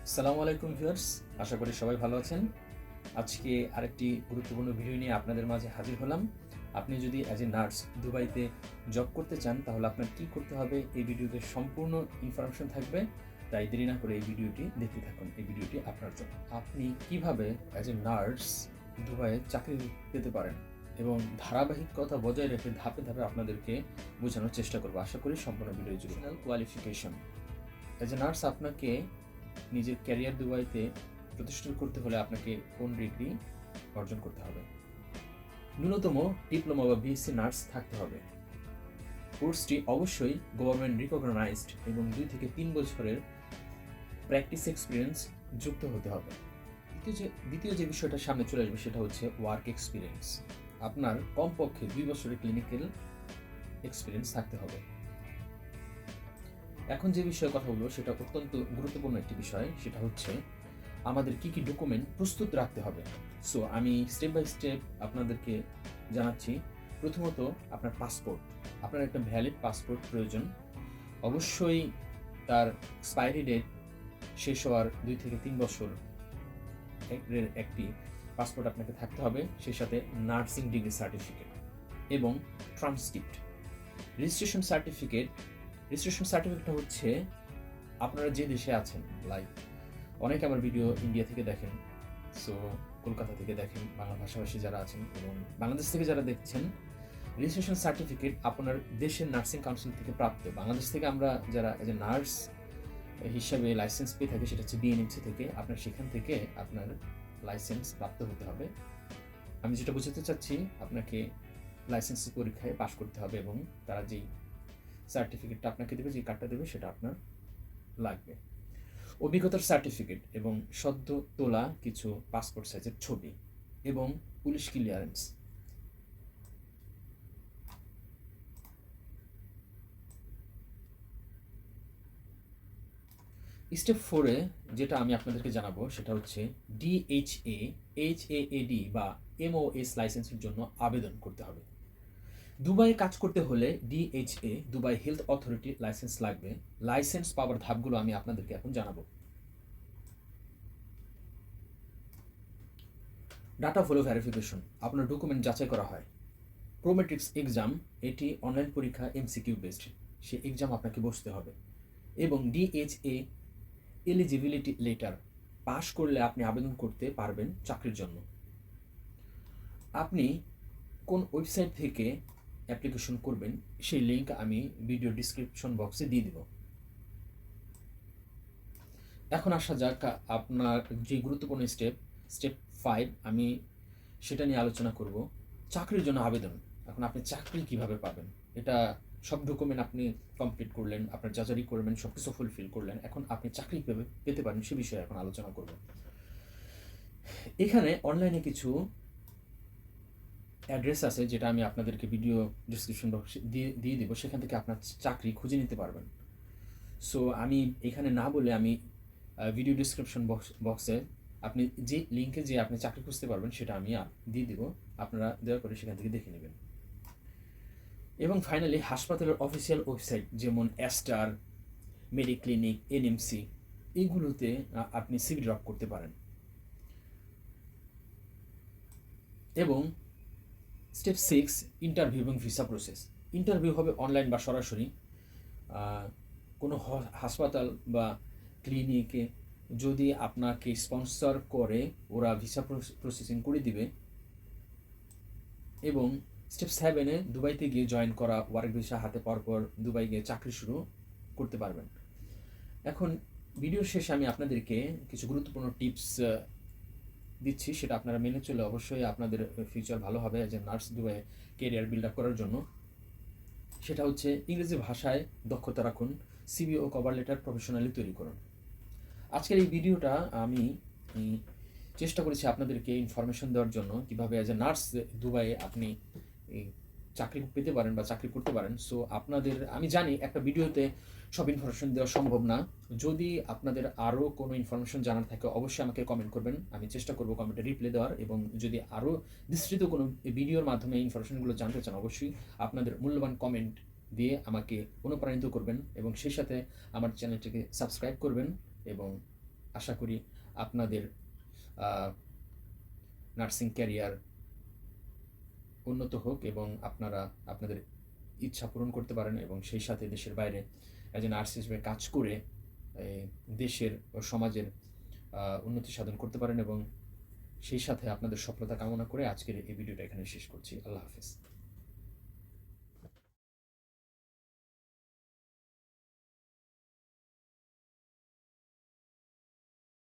সালামু আলাইকুম ভিউয়ার্স আশা করি সবাই ভালো আছেন। আজকে আরেকটি গুরুত্বপূর্ণ ভিডিও নিয়ে আপনাদের মাঝে হাজির হলাম। আপনি যদি অ্যাজ এ নার্স দুবাইতে জব করতে চান তাহলে আপনার কি করতে হবে? এই ভিডিওতে সম্পূর্ণ ইনফরমেশন থাকবে। তাই দেরি না করে এই ভিডিওটি দেখতে থাকুন। এই ভিডিওটি আপনার জন্য। আপনি কীভাবে অ্যাজ এ নার্স দুবাইয়ে চাকরি পেতে পারেন এবং ধারাবাহিকতা বজায় রেখে ধাপে ধাপে আপনাদেরকে বোঝানোর চেষ্টা করব। আশা করি সম্পূর্ণ ভিডিও জুড়ে। কোয়ালিফিকেশন অ্যাজ এ নার্স আপনাকে নিজের ক্যারিয়ার দুবাইতে প্রতিষ্ঠা করতে হলে আপনাকে কোন ডিগ্রি অর্জন করতে হবে? ন্যূনতম ডিপ্লোমা বা বিএসসি নার্স থাকতে হবে। কোর্সটি অবশ্যই গভর্নমেন্ট রিকগনাইজড এবং দুই থেকে তিন বছরের প্র্যাকটিস এক্সপিরিয়েন্স যুক্ত হতে হবে। দ্বিতীয় যে দ্বিতীয় যে বিষয়টা সামনে চলে আসবে সেটা হচ্ছে ওয়ার্ক এক্সপিরিয়েন্স আপনার কমপক্ষে দুই বছরের ক্লিনিক্যাল এক্সপিরিয়েন্স থাকতে হবে। এখন যে বিষয়ে কথা বলব, সেটা অত্যন্ত গুরুত্বপূর্ণ একটি বিষয়, সেটা হচ্ছে আমাদের কি কি ডকুমেন্ট প্রস্তুত রাখতে হবে। সো আমি স্টেপ বাই স্টেপ আপনাদেরকে জানাচ্ছি। প্রথমত, আপনার পাসপোর্ট আপনার একটা ভ্যালিড পাসপোর্ট প্রয়োজন। অবশ্যই তার এক্সপায়ারি ডেট শেষ হওয়ার দুই থেকে তিন বছর একটি পাসপোর্ট আপনাকে থাকতে হবে, সেই সাথে নার্সিং ডিগ্রি সার্টিফিকেট এবং ট্রান্সক্রিপ্ট রেজিস্ট্রেশন সার্টিফিকেট রেজিস্ট্রেশন সার্টিফিকেটটা হচ্ছে আপনারা যে দেশে আছেন লাইক অনেকে আমার ভিডিও ইন্ডিয়া থেকে দেখেন সো কলকাতা থেকে দেখেন, বাংলা ভাষাভাষী যারা আছেন এবং বাংলাদেশ থেকে যারা দেখছেন রেজিস্ট্রেশন সার্টিফিকেট আপনার দেশের নার্সিং কাউন্সিল থেকে প্রাপ্ত। বাংলাদেশ থেকে আমরা যারা এজ এ নার্স হিসাবে লাইসেন্স পেয়ে থাকি, সেটা হচ্ছে বিএনএমসি থেকে, আপনার সেখান থেকে আপনার লাইসেন্স প্রাপ্ত হতে হবে। আমি যেটা বোঝাতে চাচ্ছি, আপনাকে লাইসেন্স পরীক্ষায় পাশ করতে হবে এবং তারা যেই সার্টিফিকেটটা আপনাকে দেবে, যে কার্ডটা দেবে সেটা আপনার লাগবে। অভিজ্ঞতার সার্টিফিকেট এবং সদ্য তোলা কিছু পাসপোর্ট সাইজের ছবি এবং পুলিশ ক্লিয়ারেন্স স্টেপ ফোরে যেটা আমি আপনাদেরকে জানাব, সেটা হচ্ছে ডিএইচএ এইচ এ এডি বা এমওএস লাইসেন্সের জন্য আবেদন করতে হবে। দুবাইয়ে কাজ করতে হলে DHA Dubai health authority licence লাগবে। লাইসেন্স পাওয়ার ধাপগুলো আমি আপনাদেরকে এখন জানাব। ডাটা ফলো ভেরিফিকেশন, আপনার ডকুমেন্ট যাচাই করা হয়। প্রোমেট্রিক্স এক্সাম এটি অনলাইন পরীক্ষা এমসিকিউ বেসড সে এক্সাম আপনাকে বসতে হবে। এবং ডিএইচএ এলিজিবিলিটি লেটার পাশ করলে আপনি আবেদন করতে পারবেন চাকরির জন্য। আপনি কোন ওয়েবসাইট থেকে অ্যাপ্লিকেশন করবেন, সেই লিঙ্ক আমি ভিডিও ডিসক্রিপশন বক্সে দিয়ে দিব। এখন আসা যাক, আপনার যে গুরুত্বপূর্ণ স্টেপ স্টেপ ফাইভ আমি সেটা নিয়ে আলোচনা করব। চাকরির জন্য আবেদন, এখন আপনি চাকরি কীভাবে পাবেন? এটা সব ডকুমেন্ট আপনি কমপ্লিট করলেন, আপনার যাচারি করবেন সব কিছু ফুলফিল করলেন, এখন আপনি চাকরি পেতে পেতে পারেন সে বিষয়ে এখন আলোচনা করব। এখানে অনলাইনে কিছু অ্যাড্রেস আছে যেটা আমি আপনাদেরকে ভিডিও ডিসক্রিপশন বক্সে দিয়ে দিয়ে দেবো। সেখান থেকে আপনার চাকরি খুঁজে নিতে পারবেন। সো আমি এখানে না বলে আমি ভিডিও ডিসক্রিপশন বক্স বক্সে আপনি যে লিঙ্কে যে আপনি চাকরি খুঁজতে পারবেন সেটা আমি দিয়ে দিব। আপনারা দয়া করে সেখান থেকে দেখে নেবেন। এবং ফাইনালি হাসপাতালের অফিসিয়াল ওয়েবসাইট যেমন অ্যাস্টার মেডিক্লিনিক এনএমসি এইগুলোতে আপনি সিভি ড্রপ করতে পারেন। এবং স্টেপ সিক্স ইন্টারভিউ এবং ভিসা প্রসেস ইন্টারভিউ হবে অনলাইন বা সরাসরি কোনো হাসপাতাল বা ক্লিনিকে যদি আপনাকে স্পন্সর করে, ওরা ভিসা প্রসেসিং করে দিবে। এবং স্টেপ সেভেনে দুবাইতে গিয়ে জয়েন করা ওয়ার্ক ভিসা হাতে পাওয়ার পর দুবাই গিয়ে চাকরি শুরু করতে পারবেন। এখন ভিডিওর শেষে আমি আপনাদেরকে কিছু গুরুত্বপূর্ণ টিপস দিচ্ছি, সেটা আপনারা মেনে চলে অবশ্যই আপনাদের ফিউচার ভালো হবে অ্যাজ এ নার্স দুয়ে কেরিয়ার বিল্ড আপ করার জন্য। সেটা হচ্ছে ইংরেজি ভাষায় দক্ষতা রাখুন সিবি ও কভার লেটার প্রফেশনালি তৈরি করুন। আজকের এই ভিডিওটা আমি চেষ্টা করেছি আপনাদেরকে ইনফরমেশন দেওয়ার জন্য, কীভাবে অ্যাজ এ নার্স দুবাইয়ে আপনি চাকরি পেতে পারেন বা চাকরি করতে পারেন। সো আপনাদের, আমি জানি একটা ভিডিওতে সব ইনফরমেশন দেওয়া সম্ভব না। যদি আপনাদের আরও কোনো ইনফরমেশন জানার থাকে, অবশ্যই আমাকে কমেন্ট করবেন। আমি চেষ্টা করব কমেন্টে রিপ্লাই দেওয়ার এবং যদি আরও বিস্তৃত কোনো ভিডিওর মাধ্যমে ইনফরমেশনগুলো জানতে চান, অবশ্যই আপনাদের মূল্যবান কমেন্ট দিয়ে আমাকে অনুপ্রাণিত করবেন এবং সেই সাথে আমার চ্যানেলটিকে সাবস্ক্রাইব করবেন এবং আশা করি আপনাদের নার্সিং ক্যারিয়ার উন্নত হোক এবং আপনারা আপনাদের ইচ্ছা পূরণ করতে পারেন এবং সেই সাথে দেশের বাইরে একজন নার্স হিসেবে কাজ করে দেশের ও সমাজের উন্নতি সাধন করতে পারেন এবং সেই সাথে আপনাদের সফলতা কামনা করে আজকের এই ভিডিওটা এখানে শেষ করছি। আল্লাহ হাফেজ।